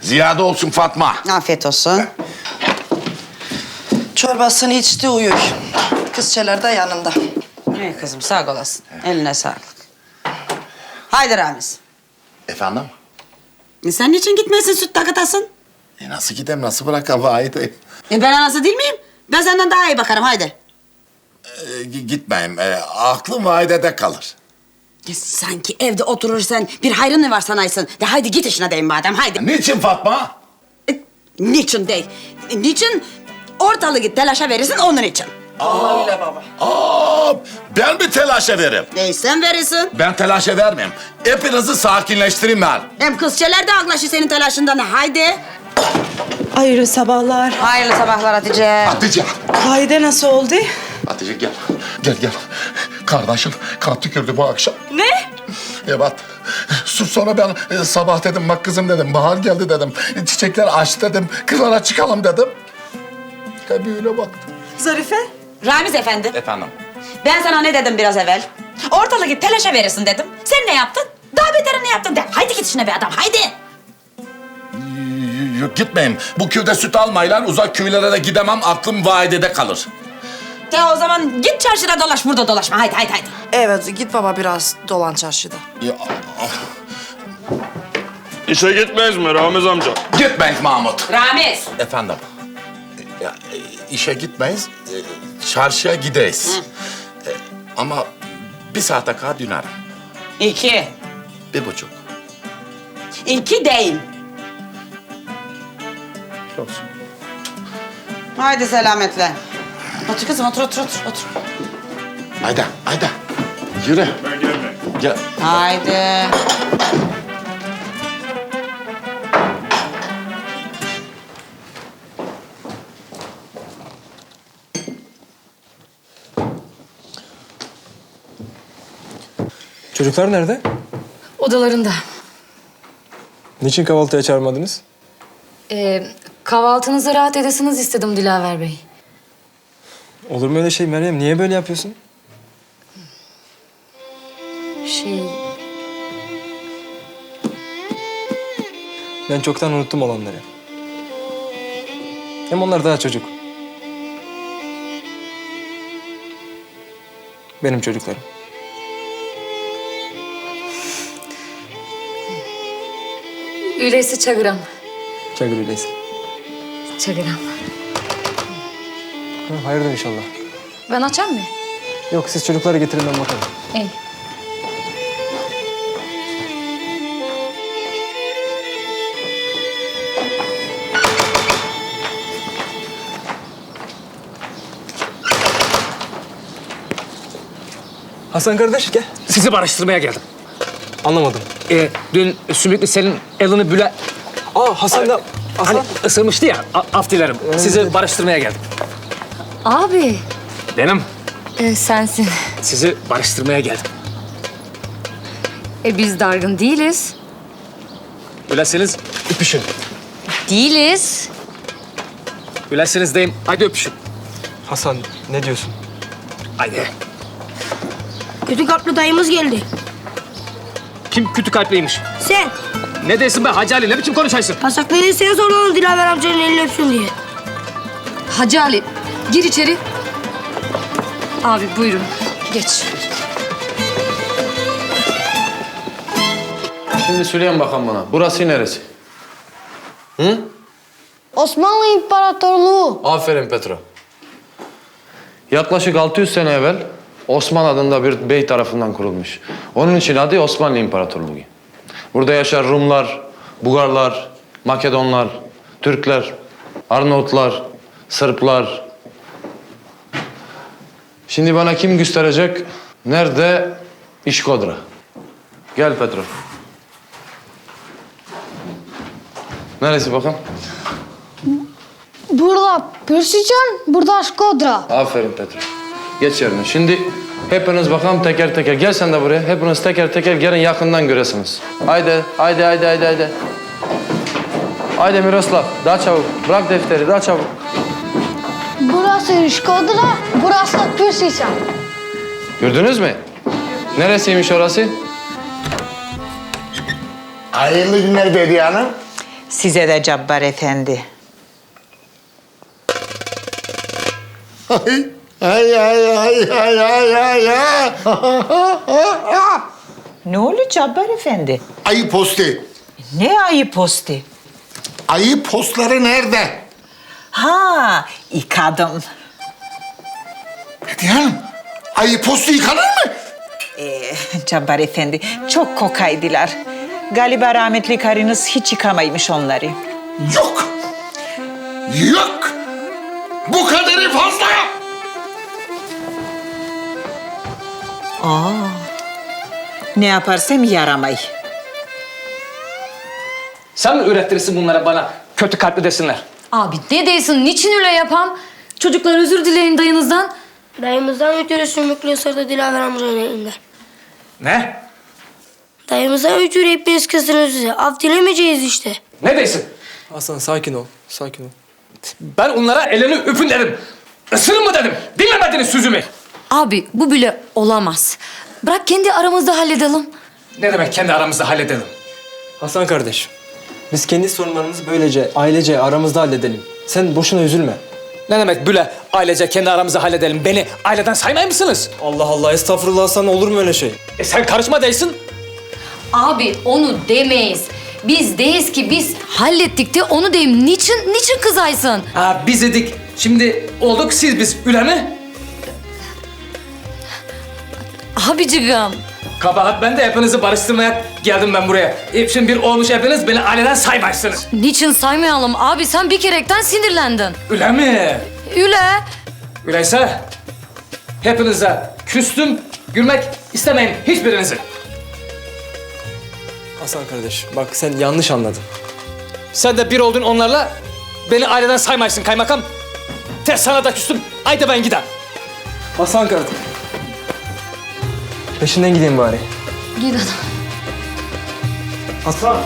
Ziyade olsun Fatma. Afiyet olsun. Çorbasını içti uyuyor. Kızçeler de yanında. İyi kızım sağ olasın. Eline sağlık. Haydi Ramiz. Efendim? E sen niçin gitmesin süt takıtasın? E nasıl gidem, nasıl bırakam Vahit'i? E ben anası değil miyim? Ben senden daha iyi bakarım haydi. E, gi- gitmeyeyim. E, aklım Vahide'de kalır. Sanki evde oturursan bir hayrın mı var sanaysın? De haydi git işine deyim madem haydi. Niçin Fatma? E, niçin değil? E, niçin ortalığı git telaşa verirsin onun için? Allah baba. Aa, ben mi telaşa veririm? E sen verirsin. Ben telaşa vermem. Hepinizi sakinleştireyim ben. Hem kızçeler de anlaşır senin telaşından. Haydi. Hayırlı sabahlar. Hayırlı sabahlar Hatice. Hatice. Vahide nasıl oldu? Hatice gel. Gel gel. Kardeşim kan tükürdü bu akşam. Ne? Evet. Sus sonra ben e, sabah dedim bak kızım dedim bahar geldi dedim. Çiçekler aç dedim. Kızlara çıkalım dedim. Tabii öyle baktı. Zarife? Ramiz efendi. Efendim? Ben sana ne dedim biraz evvel? Ortalığı git telaşa verirsin dedim. Sen ne yaptın? Daha beterini yaptın de. Haydi git işine be adam haydi. Yok gitmeyeyim. Bu köyde süt almayla uzak köylere de gidemem. Aklım vaidede kalır. De o zaman git çarşıda dolaş burada dolaşma. Haydi haydi haydi. Evet git baba biraz dolan çarşıda. Ya, ah, İşe gitmeyiz mi Ramiz amca? Gitmeyiz Mahmut. Ramiz. Efendim? Ya, işe gitmeyiz. e, Çarşıya gideyiz. E, Ama bir saate kadar dönerim. İki. Bir buçuk. İki değil. Olsun. Haydi selametle. Otur kızım otur otur otur. otur. Haydi, haydi. Yürü. Ben gelmeyeyim. Gel. Haydi. Çocuklar nerede? Odalarında. Niçin kahvaltıya çağırmadınız? Ee, kahvaltınızı rahat edesiniz istedim Dilaver Bey. Olur mu öyle şey Meryem? Niye böyle yapıyorsun? Şey, Ben çoktan unuttum olanları. Hem onlar daha çocuk. Benim çocuklarım. öyleyse çağıram. Çakır öyleyse. Çağıram. Ha, hayırdır inşallah. Ben açam mı? Yok siz çocukları getirin ben bakarım. İyi. Hasan kardeş gel. Sizi barıştırmaya geldim. Anlamadım. Ee, dün Sümüklü senin elini büle... Aa Hasan da... Hasan. Hani ısırmıştı ya, a- af dilerim. Sizi barıştırmaya geldim. Abi. Benim e, sensin. sizi barıştırmaya geldim. E biz dargın değiliz. Öylesiniz öpüşün. Değiliz. Öylesiniz deyim, haydi öpüşün. Hasan ne diyorsun? Haydi. Kötü kalpli dayımız geldi. Kim kötü kalpliymiş? Sen, Ne desin be Hacı Ali, ne biçim konuşaysın? pasakları sen sorun Dilaver amcanın elini öpsün diye. Hacı Ali, gir içeri. Abi buyurun. Geç. Şimdi söyleyin bakalım bana. Burası neresi? Osmanlı İmparatorluğu. Aferin Petro. Yaklaşık 600 sene evvel Osman adında bir bey tarafından kurulmuş. Onun için adı Osmanlı İmparatorluğu. Burada yaşar Rumlar, Bugarlar, Makedonlar, Türkler, Arnavutlar, Sırplar. Şimdi bana kim gösterecek? Nerede İşkodra? Gel Petro. Neresi bakalım? Burada Persişan, burada Şkodra. Aferin Petro. Geç yerine. Şimdi hepiniz bakalım teker teker. Gel sen de buraya. Hepiniz teker teker gelin yakından göresiniz. Haydi, haydi, haydi, haydi, haydi. Haydi Miroslav, daha çabuk. Bırak defteri, daha çabuk. Burası Şkodra, burası Persişan. Gördünüz mü? Neresiymiş orası? Hayırlı günler Bediye Hanım. Size de Cabbar Efendi. Ay ay ay ay ay ay ay ay. Ne oluyor Cabbar Efendi? Ayı posti. Ne ayı posti? Ayı postları nerede? Ha, yıkadım. Bediye Hanım, ayı postu yıkanır mı? Ee, Cabbar Efendi, çok kokaydılar. Galiba rahmetli karınız hiç yıkamaymış onları. Yok. Yok. Bu kadarı fazla. Ne yaparsam yaramay. Sen mi ürettirirsin bunlara bana kötü kalpli desinler? Abi ne değilsin? Niçin öyle yapam? Çocuklar özür dileyin dayınızdan. Dayımızdan ötürü sümüklü ısırdı Dilaver amcanın elinden. Ne? Dayımızdan ötürü hepiniz kızsınız size. Af dilemeyeceğiz işte. Ne değilsin? Hasan sakin ol. Sakin ol. Ben onlara elini öpün dedim. Isırın mı dedim. Dinlemediniz sözümü. Abi bu bile olamaz. Bırak kendi aramızda halledelim. Ne demek kendi aramızda halledelim? Hasan kardeş. Biz kendi sorunlarımızı böylece ailece aramızda halledelim. Sen boşuna üzülme. Ne demek böyle ailece kendi aramızda halledelim? Beni aileden saymay mısınız? Allah Allah estağfurullah Hasan olur mu öyle şey? E sen karışma değilsin. Abi onu demeyiz. Biz deyiz ki biz hallettik de onu deyim. Niçin, niçin kızaysın? Ha biz dedik. Şimdi olduk siz biz üle mi? Abicigim. Kabahat ben de hepinizi barıştırmaya geldim ben buraya. Hepsinin bir olmuş hepiniz beni aileden saymaysınız. Niçin saymayalım? Abi sen bir kerekten sinirlendin. Üle mi? Üle. Öyleyse hepinize küstüm, gülmek istemeyin hiçbirinizi. Hasan kardeş bak sen yanlış anladın. Sen de bir oldun onlarla beni aileden saymaysın kaymakam. Ters sana da küstüm. Haydi ben gidem. Hasan kardeş. Peşinden gideyim bari. Gidin. Hasan.